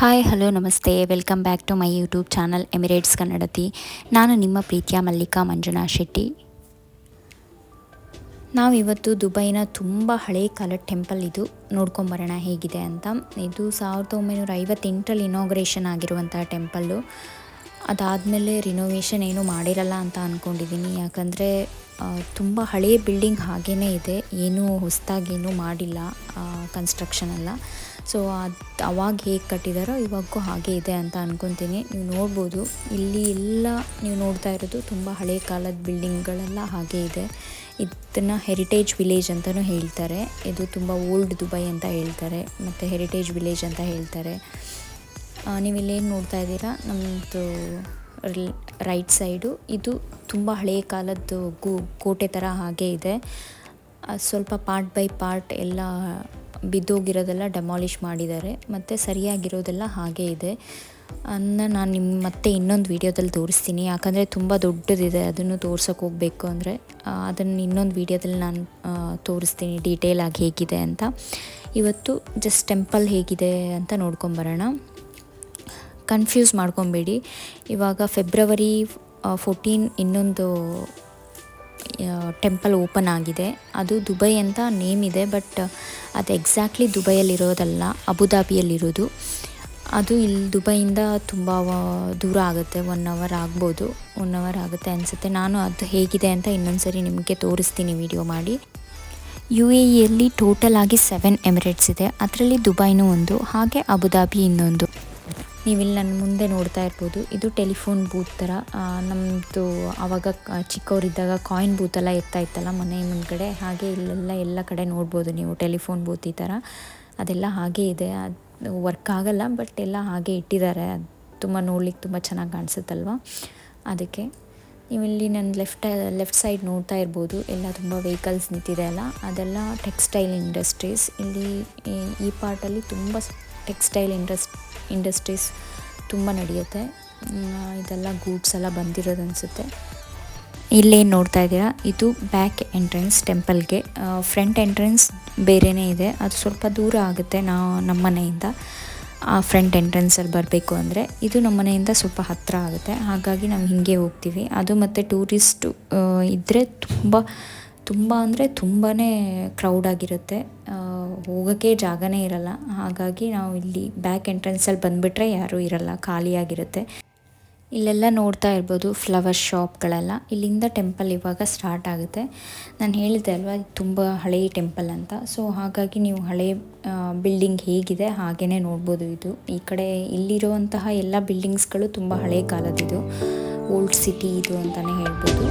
Hi hello ನಮಸ್ತೆ welcome back to my YouTube channel Emirates ಕನ್ನಡತಿ ನಾನು ನಿಮ್ಮ ಪ್ರೀತಿಯ ಮಲ್ಲಿಕಾ ಮಂಜುನಾ ಶೆಟ್ಟಿ ನಾವಿವತ್ತು ದುಬೈನ ತುಂಬ ಹಳೆ ಕಾಲದ ಟೆಂಪಲ್ ಇದು. ನೋಡ್ಕೊಂಬರೋಣ ಹೇಗಿದೆ ಅಂತ. ಇದು ಸಾವಿರದ ಒಂಬೈನೂರ ಐವತ್ತೆಂಟರಲ್ಲಿ ಇನಾಗ್ರೇಷನ್ ಆಗಿರುವಂಥ ಟೆಂಪಲ್ಲು ಅದಾದಮೇಲೆ ರಿನೋವೇಷನ್ ಏನೂ ಮಾಡಿರಲ್ಲ ಅಂತ ಅಂದ್ಕೊಂಡಿದ್ದೀನಿ ಯಾಕಂದರೆ ತುಂಬ ಹಳೆಯ ಬಿಲ್ಡಿಂಗ್ ಹಾಗೇ ಇದೆ. ಏನೂ ಹೊಸದಾಗೇನೂ ಮಾಡಿಲ್ಲ ಕನ್ಸ್ಟ್ರಕ್ಷನ್ ಎಲ್ಲ ಸೊ ಅದು ಅವಾಗ ಹೇಗೆ ಕಟ್ಟಿದಾರೋ ಇವಾಗೂ ಹಾಗೆ ಇದೆ ಅಂತ ಅಂದ್ಕೊತೀನಿ ನೀವು ನೋಡ್ಬೋದು, ಇಲ್ಲಿ ಎಲ್ಲ ನೀವು ನೋಡ್ತಾ ಇರೋದು ತುಂಬ ಹಳೆ ಕಾಲದ ಬಿಲ್ಡಿಂಗ್ಗಳೆಲ್ಲ ಹಾಗೆ ಇದೆ. ಇದನ್ನು ಹೆರಿಟೇಜ್ ವಿಲೇಜ್ ಅಂತಲೂ ಹೇಳ್ತಾರೆ. ಇದು ತುಂಬ ಓಲ್ಡ್ ದುಬೈ ಅಂತ ಹೇಳ್ತಾರೆ, ಮತ್ತು ಹೆರಿಟೇಜ್ ವಿಲೇಜ್ ಅಂತ ಹೇಳ್ತಾರೆ. ನೀವಿಲ್ಲೇನು ನೋಡ್ತಾ ಇದ್ದೀರಾ? ನಮ್ಮದು ರೈಟ್ ಸೈಡು ಇದು ತುಂಬ ಹಳೆಯ ಕಾಲದ್ದು ಗು, ಕೋಟೆ ಥರ ಹಾಗೆ ಇದೆ. ಸ್ವಲ್ಪ ಪಾರ್ಟ್ ಬೈ ಪಾರ್ಟ್ ಎಲ್ಲ ಬಿದ್ದೋಗಿರೋದೆಲ್ಲ ಡೆಮಾಲಿಷ್ ಮಾಡಿದ್ದಾರೆ. ಮತ್ತು ಸರಿಯಾಗಿರೋದೆಲ್ಲ ಹಾಗೆ ಇದೆ. ಅನ್ನ ನಾನು ನಿಮ್ಮ ಮತ್ತೆ ಇನ್ನೊಂದು ವೀಡಿಯೋದಲ್ಲಿ ತೋರಿಸ್ತೀನಿ. ಯಾಕಂದರೆ ತುಂಬ ದೊಡ್ಡದಿದೆ. ಅದನ್ನು ತೋರ್ಸೋಕೆ ಹೋಗಬೇಕು ಅಂದರೆ ಅದನ್ನು ಇನ್ನೊಂದು ವೀಡಿಯೋದಲ್ಲಿ ನಾನು ತೋರಿಸ್ತೀನಿ ಡೀಟೇಲ್ ಆಗಿ ಹೇಗಿದೆ ಅಂತ. ಇವತ್ತು ಜಸ್ಟ್ ಟೆಂಪಲ್ ಹೇಗಿದೆ ಅಂತ ನೋಡ್ಕೊಂಬರೋಣ. ಕನ್ಫ್ಯೂಸ್ ಮಾಡ್ಕೊಬೇಡಿ. ಇವಾಗ ಫೆಬ್ರವರಿ ಫೋರ್ಟೀನ್ ಇನ್ನೊಂದು ಟೆಂಪಲ್ ಓಪನ್ ಆಗಿದೆ. ಅದು ದುಬೈ ಅಂತ ನೇಮ್ ಇದೆ ಬಟ್ ಅದು ಎಕ್ಸಾಕ್ಟ್ಲಿ ದುಬೈಯಲ್ಲಿರೋದಲ್ಲ ಅಬುದಾಬಿಯಲ್ಲಿರೋದು. ಅದು ಇಲ್ಲಿ ದುಬೈಯಿಂದ ತುಂಬ ದೂರ ಆಗುತ್ತೆ ಒನ್ ಅವರ್ ಆಗ್ಬೋದು ಒನ್ ಅವರ್ ಆಗುತ್ತೆ ಅನಿಸುತ್ತೆ. ನಾನು ಅದು ಹೇಗಿದೆ ಅಂತ ಇನ್ನೊಂದು ಸರಿ ನಿಮಗೆ ತೋರಿಸ್ತೀನಿ ವಿಡಿಯೋ ಮಾಡಿ. ಯು ಎ ಇಯಲ್ಲಿ ಟೋಟಲ್ ಆಗಿ ಸೆವೆನ್ ಎಮಿರೇಟ್ಸ್ ಇದೆ. ಅದರಲ್ಲಿ ದುಬೈನೂ ಒಂದು, ಹಾಗೆ ಅಬುದಾಬಿ ಇನ್ನೊಂದು. ನೀವಿಲ್ಲಿ ನನ್ನ ಮುಂದೆ ನೋಡ್ತಾ ಇರ್ಬೋದು. ಇದು ಟೆಲಿಫೋನ್ ಬೂತ್ ಥರ. ನಮ್ಮದು ಆವಾಗ ಚಿಕ್ಕವರಿದ್ದಾಗ ಕಾಯಿನ್ ಬೂತೆಲ್ಲ ಇರ್ತಾ ಇತ್ತಲ್ಲ ಮನೆ ಮುಂದ್ಗಡೆ ಹಾಗೆ ಇಲ್ಲೆಲ್ಲ ಎಲ್ಲ ಕಡೆ ನೋಡ್ಬೋದು ನೀವು ಟೆಲಿಫೋನ್ ಬೂತ್ ಈ ಥರ. ಅದೆಲ್ಲ ಹಾಗೆ ಇದೆ. ಅದು ವರ್ಕ್ ಆಗಲ್ಲ, ಬಟ್ ಎಲ್ಲ ಹಾಗೆ ಇಟ್ಟಿದ್ದಾರೆ. ಅದು ತುಂಬ ನೋಡ್ಲಿಕ್ಕೆ ತುಂಬ ಚೆನ್ನಾಗಿ ಕಾಣಿಸುತ್ತಲ್ವಾ? ಅದಕ್ಕೆ ನೀವಿಲ್ಲಿ ನನ್ನ ಲೆಫ್ಟ್ ಲೆಫ್ಟ್ ಸೈಡ್ ನೋಡ್ತಾ ಇರ್ಬೋದು. ಎಲ್ಲ ತುಂಬ ವೆಹಿಕಲ್ಸ್ ನಿಂತಿದೆ ಅಲ್ಲ. ಅದೆಲ್ಲ ಟೆಕ್ಸ್ಟೈಲ್ ಇಂಡಸ್ಟ್ರೀಸ್. ಇಲ್ಲಿ ಈ ಪಾರ್ಟಲ್ಲಿ ತುಂಬ ಟೆಕ್ಸ್ಟೈಲ್ ಇಂಡಸ್ ಇಂಡಸ್ಟ್ರೀಸ್ ತುಂಬ ನಡೆಯುತ್ತೆ. ಇದೆಲ್ಲ ಗೂಡ್ಸ್ ಎಲ್ಲ ಬಂದಿರೋದು ಅನಿಸುತ್ತೆ. ಇಲ್ಲೇನು ನೋಡ್ತಾ ಇದ್ದೀರಾ, ಇದು ಬ್ಯಾಕ್ ಎಂಟ್ರೆನ್ಸ್ ಟೆಂಪಲ್ಗೆ ಫ್ರಂಟ್ ಎಂಟ್ರೆನ್ಸ್ ಬೇರೆಯೇ ಇದೆ. ಅದು ಸ್ವಲ್ಪ ದೂರ ಆಗುತ್ತೆ ನಾವು ನಮ್ಮ ಮನೆಯಿಂದ. ಆ ಫ್ರಂಟ್ ಎಂಟ್ರೆನ್ಸಲ್ಲಿ ಬರಬೇಕು ಅಂದರೆ ಇದು ನಮ್ಮ ಮನೆಯಿಂದ ಸ್ವಲ್ಪ ಹತ್ತಿರ ಆಗುತ್ತೆ. ಹಾಗಾಗಿ ನಾವು ಹೀಗೆ ಹೋಗ್ತೀವಿ. ಅದು ಮತ್ತು ಟೂರಿಸ್ಟ್ ಇದ್ದರೆ ತುಂಬ ತುಂಬ ಅಂದರೆ ತುಂಬಾ ಕ್ರೌಡ್ ಆಗಿರುತ್ತೆ. ಹೋಗೋಕ್ಕೆ ಜಾಗನೇ ಇರಲ್ಲ. ಹಾಗಾಗಿ ನಾವು ಇಲ್ಲಿ ಬ್ಯಾಕ್ ಎಂಟ್ರೆನ್ಸಲ್ಲಿ ಬಂದುಬಿಟ್ರೆ ಯಾರೂ ಇರಲ್ಲ, ಖಾಲಿಯಾಗಿರುತ್ತೆ. ಇಲ್ಲೆಲ್ಲ ನೋಡ್ತಾ ಇರ್ಬೋದು ಫ್ಲವರ್ ಶಾಪ್ಗಳೆಲ್ಲ ಇಲ್ಲಿಂದ ಟೆಂಪಲ್ ಇವಾಗ ಸ್ಟಾರ್ಟ್ ಆಗುತ್ತೆ. ನಾನು ಹೇಳಿದೆ ಅಲ್ವಾ ತುಂಬ ಹಳೆಯ ಟೆಂಪಲ್ ಅಂತ. ಸೊ ಹಾಗಾಗಿ ನೀವು ಹಳೆ ಬಿಲ್ಡಿಂಗ್ ಹೇಗಿದೆ ಹಾಗೇ ನೋಡ್ಬೋದು ಇದು. ಈ ಕಡೆ ಇಲ್ಲಿರುವಂತಹ ಎಲ್ಲ ಬಿಲ್ಡಿಂಗ್ಸ್ಗಳು ತುಂಬ ಹಳೆ ಕಾಲದಿದು ಓಲ್ಡ್ ಸಿಟಿ ಇದು ಅಂತಲೇ ಹೇಳ್ಬೋದು.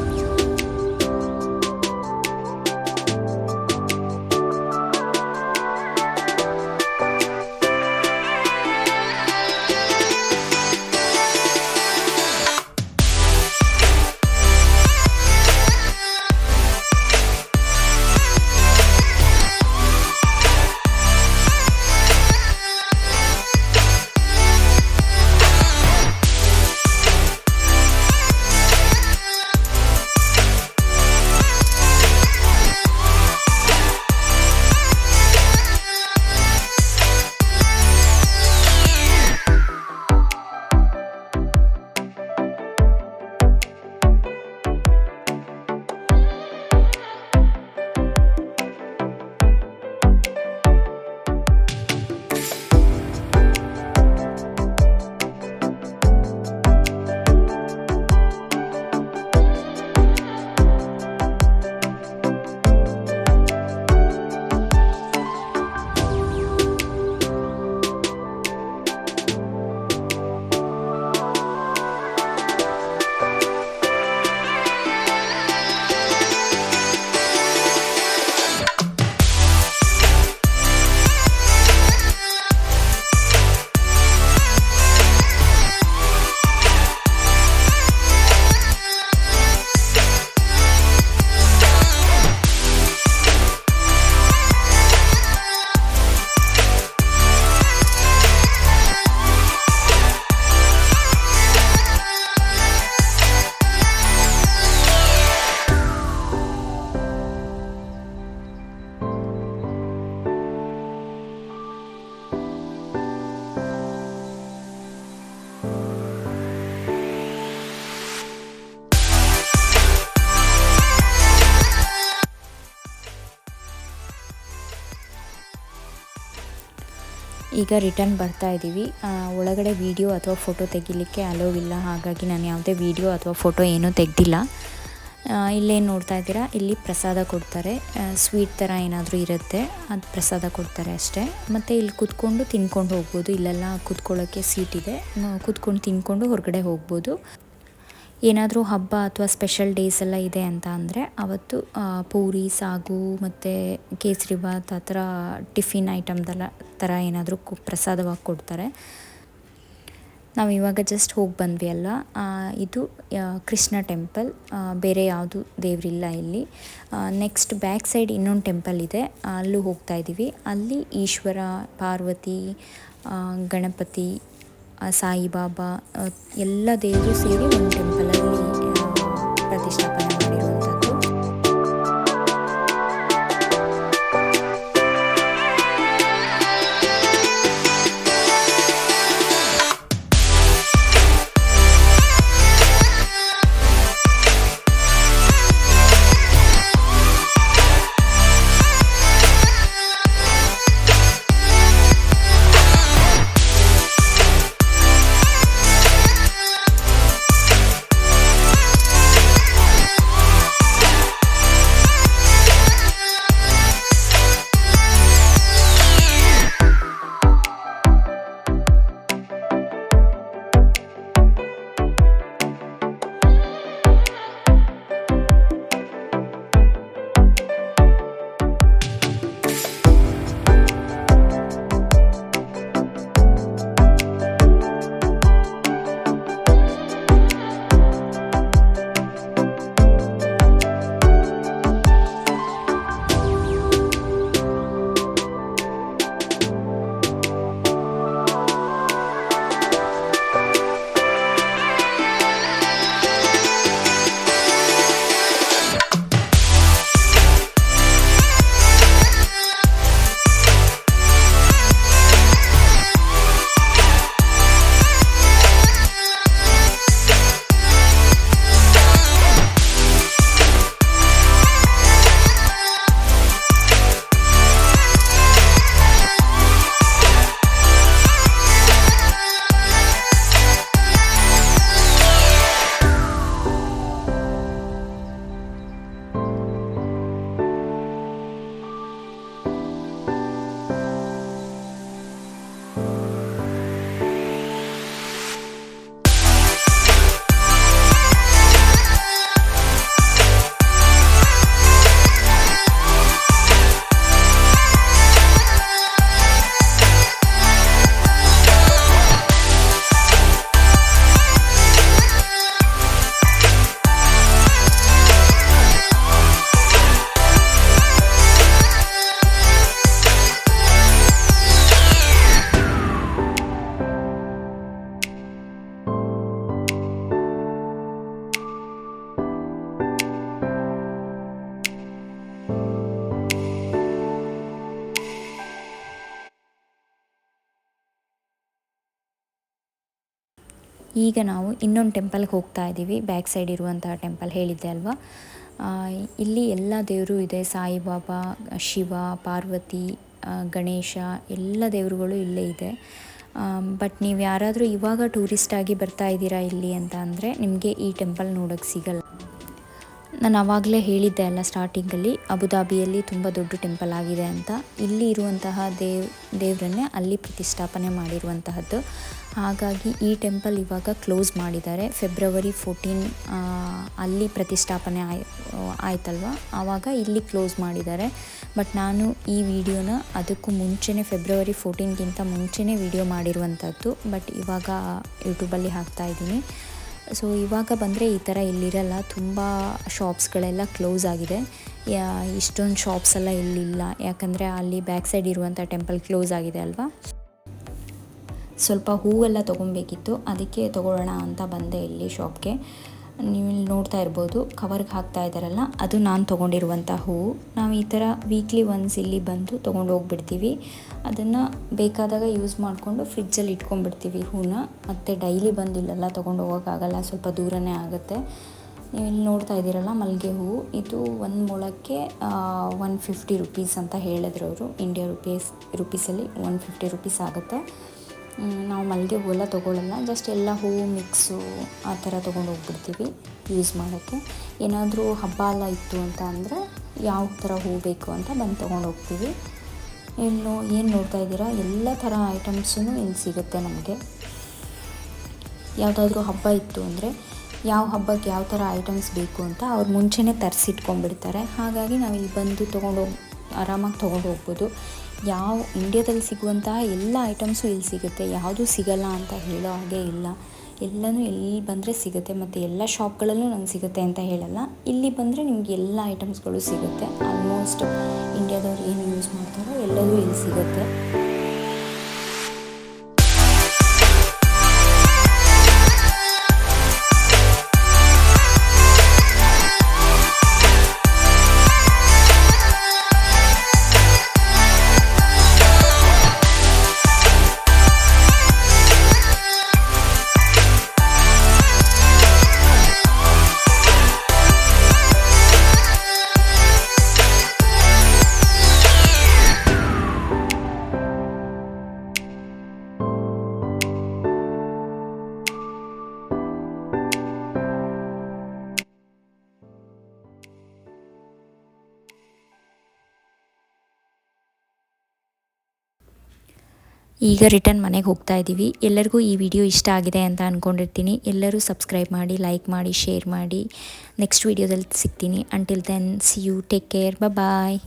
ಈಗ ರಿಟರ್ನ್ ಬರ್ತಾ ಇದ್ದೀವಿ ಒಳಗಡೆ ವಿಡಿಯೋ ಅಥವಾ ಫೋಟೋ ತೆಗಿಲಿಕ್ಕೆ ಅಲೋವ್ ಇಲ್ಲ. ಹಾಗಾಗಿ ನಾನು ಯಾವುದೇ ವೀಡಿಯೋ ಅಥವಾ ಫೋಟೋ ಏನೂ ತೆಗೆದಿಲ್ಲ. ಇಲ್ಲೇನು ನೋಡ್ತಾ ಇದ್ದೀರಾ? ಇಲ್ಲಿ ಪ್ರಸಾದ ಕೊಡ್ತಾರೆ. ಸ್ವೀಟ್ ಥರ ಏನಾದರೂ ಇರುತ್ತೆ, ಅದು ಪ್ರಸಾದ ಕೊಡ್ತಾರೆ ಅಷ್ಟೇ. ಮತ್ತು ಇಲ್ಲಿ ಕುತ್ಕೊಂಡು ತಿನ್ಕೊಂಡು ಹೋಗ್ಬೋದು. ಇಲ್ಲೆಲ್ಲ ಕುತ್ಕೊಳ್ಳೋಕ್ಕೆ ಸೀಟ್ ಇದೆ. ಕುತ್ಕೊಂಡು ತಿನ್ಕೊಂಡು ಹೊರಗಡೆ ಹೋಗ್ಬೋದು. ಏನಾದರೂ ಹಬ್ಬ ಅಥವಾ ಸ್ಪೆಷಲ್ ಡೇಸ್ ಎಲ್ಲ ಇದೆ ಅಂತ ಅಂದರೆ ಅವತ್ತು ಪೂರಿ, ಸಾಗು ಮತ್ತು ಕೇಸರಿಬಾತ್ ಆ ಥರ ಟಿಫಿನ್ ಐಟಮ್ದೆಲ್ಲ ಥರ ಏನಾದರೂ ಕು- ಪ್ರಸಾದವಾಗಿ ಕೊಡ್ತಾರೆ. ನಾವು ಇವಾಗ ಜಸ್ಟ್ ಹೋಗಿ ಬಂದ್ವಿ ಅಲ್ಲ. ಇದು ಕೃಷ್ಣ ಟೆಂಪಲ್ ಬೇರೆ ಯಾವುದು ದೇವರಿಲ್ಲ ಇಲ್ಲಿ. ನೆಕ್ಸ್ಟ್ ಬ್ಯಾಕ್ ಸೈಡ್ ಇನ್ನೊಂದು ಟೆಂಪಲ್ ಇದೆ. ಅಲ್ಲೂ ಹೋಗ್ತಾ ಇದ್ದೀವಿ ಅಲ್ಲಿ ಈಶ್ವರ, ಪಾರ್ವತಿ ಗಣಪತಿ ಸಾಯಿಬಾಬಾ ಎಲ್ಲ ದೇವರು ಸೇರಿ ಒಂದು ಟೆಂಪಲಲ್ಲಿ ಈಗ ನಾವು ಇನ್ನೊಂದು ಟೆಂಪಲ್ಗೆ ಹೋಗ್ತಾ ಇದ್ದೀವಿ. ಬ್ಯಾಕ್ ಸೈಡ್ ಇರುವಂತಹ ಟೆಂಪಲ್ ಹೇಳಿದ್ದೆ ಅಲ್ವಾ? ಇಲ್ಲಿ ಎಲ್ಲ ದೇವರು ಇದೆ. ಸಾಯಿಬಾಬಾ, ಶಿವ, ಪಾರ್ವತಿ ಗಣೇಶ ಎಲ್ಲ ದೇವರುಗಳು ಇಲ್ಲೇ ಇದೆ. ಬಟ್ ನೀವು ಯಾರಾದರೂ ಇವಾಗ ಟೂರಿಸ್ಟ್ ಆಗಿ ಬರ್ತಾ ಇದ್ದೀರಾ ಇಲ್ಲಿ ಅಂತ ಅಂದರೆ ನಿಮಗೆ ಈ ಟೆಂಪಲ್ ನೋಡೋಕ್ಕೆ ಸಿಗಲ್ಲ. ನಾನು ಆವಾಗಲೇ ಹೇಳಿದ್ದೆ ಅಲ್ಲ ಸ್ಟಾರ್ಟಿಂಗಲ್ಲಿ, ಅಬುದಾಬಿಯಲ್ಲಿ ತುಂಬ ದೊಡ್ಡ ಟೆಂಪಲ್ ಆಗಿದೆ ಅಂತ. ಇಲ್ಲಿ ಇರುವಂತಹ ದೇವ್, ದೇವರನ್ನೇ ಅಲ್ಲಿ ಪ್ರತಿಷ್ಠಾಪನೆ ಮಾಡಿರುವಂತಹದ್ದು. ಹಾಗಾಗಿ ಈ ಟೆಂಪಲ್ ಇವಾಗ ಕ್ಲೋಸ್ ಮಾಡಿದ್ದಾರೆ. ಫೆಬ್ರವರಿ ಫೋರ್ಟೀನ್ ಅಲ್ಲಿ ಪ್ರತಿಷ್ಠಾಪನೆ ಆಯ್, ಆಯ್ತಲ್ವ? ಆವಾಗ ಇಲ್ಲಿ ಕ್ಲೋಸ್ ಮಾಡಿದ್ದಾರೆ. ಬಟ್ ನಾನು ಈ ವಿಡಿಯೋನ ಅದಕ್ಕೂ ಮುಂಚೆನೇ ಫೆಬ್ರವರಿ ಫೋರ್ಟೀನ್ಗಿಂತ ಮುಂಚೆನೇ ವಿಡಿಯೋ ಮಾಡಿರುವಂಥದ್ದು ಬಟ್ ಇವಾಗ ಯೂಟ್ಯೂಬಲ್ಲಿ ಹಾಕ್ತಾ ಇದ್ದೀನಿ. ಸೊ ಇವಾಗ ಬಂದರೆ ಈ ಥರ ಇಲ್ಲಿರಲ್ಲ. ತುಂಬ ಶಾಪ್ಸ್ಗಳೆಲ್ಲ ಕ್ಲೋಸ್ ಆಗಿದೆ. ಇಷ್ಟೊಂದು ಶಾಪ್ಸ್ ಎಲ್ಲ ಇಲ್ಲಿಲ್ಲ. ಯಾಕಂದರೆ ಅಲ್ಲಿ ಬ್ಯಾಕ್ ಸೈಡ್ ಇರುವಂಥ ಟೆಂಪಲ್ ಕ್ಲೋಸ್ ಆಗಿದೆ ಅಲ್ವಾ? ಸ್ವಲ್ಪ ಹೂವೆಲ್ಲ ತೊಗೊಬೇಕಿತ್ತು. ಅದಕ್ಕೆ ತೊಗೊಳ್ಳೋಣ ಅಂತ ಬಂದೆ ಇಲ್ಲಿ ಶಾಪ್ಗೆ ನೀವು ಇಲ್ಲಿ ನೋಡ್ತಾ ಇರ್ಬೋದು, ಕವರ್ಗೆ ಹಾಕ್ತಾ ಇದ್ದಾರಲ್ಲ, ಅದು ನಾನು ತೊಗೊಂಡಿರುವಂಥ ಹೂವು. ನಾವು ಈ ಥರ ವೀಕ್ಲಿ ಒನ್ಸ್ ಇಲ್ಲಿ ಬಂದು ತೊಗೊಂಡು ಹೋಗ್ಬಿಡ್ತೀವಿ. ಅದನ್ನು ಬೇಕಾದಾಗ ಯೂಸ್ ಮಾಡಿಕೊಂಡು ಫ್ರಿಜ್ಜಲ್ಲಿ ಇಟ್ಕೊಂಡ್ಬಿಡ್ತೀವಿ ಹೂನ. ಮತ್ತು ಡೈಲಿ ಬಂದು ಇಲ್ಲೆಲ್ಲ ತೊಗೊಂಡು ಹೋಗೋಕ್ಕಾಗಲ್ಲ, ಸ್ವಲ್ಪ ದೂರನೇ ಆಗುತ್ತೆ. ನೀವು ಇಲ್ಲಿ ನೋಡ್ತಾ ಇದ್ದೀರಲ್ಲ ಮಲ್ಲಿಗೆ ಹೂವು. ಇದು ಒಂದು ಮೊಳಕ್ಕೆ ಒನ್ ಫಿಫ್ಟಿ ರುಪೀಸ್ ಅಂತ ಹೇಳಿದ್ರು ಅವರು. ಇಂಡಿಯಾ ರುಪೀಸ್ ರುಪೀಸಲ್ಲಿ ಒನ್ ಫಿಫ್ಟಿ ರುಪೀಸ್ ಆಗುತ್ತೆ. ನಾವು ಮಲ್ಲಿಗೆ ಹೂವೆಲ್ಲ ತೊಗೊಳ್ಳಲ್ಲ ಜಸ್ಟ್ ಎಲ್ಲ ಹೂವು ಮಿಕ್ಸು ಆ ಥರ ತೊಗೊಂಡು ಹೋಗ್ಬಿಡ್ತೀವಿ ಯೂಸ್ ಮಾಡೋಕ್ಕೆ. ಏನಾದರೂ ಹಬ್ಬ ಎಲ್ಲ ಇತ್ತು ಅಂತ ಅಂದರೆ ಯಾವ ಥರ ಹೂವು ಬೇಕು ಅಂತ ಬಂದು ತೊಗೊಂಡು ಹೋಗ್ತೀವಿ. ಇನ್ನು ಏನು ನೋಡ್ತಾ ಇದ್ದೀರಾ? ಎಲ್ಲ ಥರ ಐಟಮ್ಸೂ ಇಲ್ಲಿ ಸಿಗುತ್ತೆ ನಮಗೆ. ಯಾವುದಾದ್ರೂ ಹಬ್ಬ ಇತ್ತು ಅಂದರೆ ಯಾವ ಹಬ್ಬಕ್ಕೆ ಯಾವ ಥರ ಐಟಮ್ಸ್ ಬೇಕು ಅಂತ ಅವ್ರು ಮುಂಚೆನೇ ತರಿಸಿಟ್ಕೊಂಡ್ಬಿಡ್ತಾರೆ. ಹಾಗಾಗಿ ನಾವು ಇಲ್ಲಿ ಬಂದು ತೊಗೊಂಡು ಆರಾಮಾಗಿ ತೊಗೊಂಡು ಹೋಗ್ಬೋದು. ಯಾವ ಇಂಡಿಯಾದಲ್ಲಿ ಸಿಗುವಂತಹ ಎಲ್ಲ ಐಟಮ್ಸು ಇಲ್ಲಿ ಸಿಗುತ್ತೆ. ಯಾವುದು ಸಿಗಲ್ಲ ಅಂತ ಹೇಳೋ ಹಾಗೆ ಇಲ್ಲ. ಎಲ್ಲನೂ ಎಲ್ಲಿ ಬಂದರೆ ಸಿಗುತ್ತೆ ಮತ್ತು ಎಲ್ಲ ಶಾಪ್ಗಳಲ್ಲೂ ನಂಗೆ ಸಿಗುತ್ತೆ ಅಂತ ಹೇಳಲ್ಲ. ಇಲ್ಲಿ ಬಂದರೆ ನಿಮಗೆ ಎಲ್ಲ ಐಟಮ್ಸ್ಗಳು ಸಿಗುತ್ತೆ. ಆಲ್ಮೋಸ್ಟ್ ಇಂಡಿಯಾದವ್ರು ಏನು ಯೂಸ್ ಮಾಡ್ತಾರೋ ಎಲ್ಲವೂ ಇಲ್ಲಿ ಸಿಗುತ್ತೆ. ಈಗ ರಿಟರ್ನ್ ಮನೆಗೆ ಹೋಗ್ತಾ ಇದ್ದೀವಿ ಎಲ್ಲರಿಗೂ ಈ ವಿಡಿಯೋ ಇಷ್ಟ ಆಗಿದೆ ಅಂತ ಅಂದ್ಕೊಂಡಿರ್ತೀನಿ ಎಲ್ಲರೂ ಸಬ್ಸ್ಕ್ರೈಬ್ ಮಾಡಿ, ಲೈಕ್ ಮಾಡಿ, ಶೇರ್ ಮಾಡಿ. ನೆಕ್ಸ್ಟ್ ವಿಡಿಯೋದಲ್ಲಿ ಸಿಗ್ತೀನಿ. Until then see you take care bye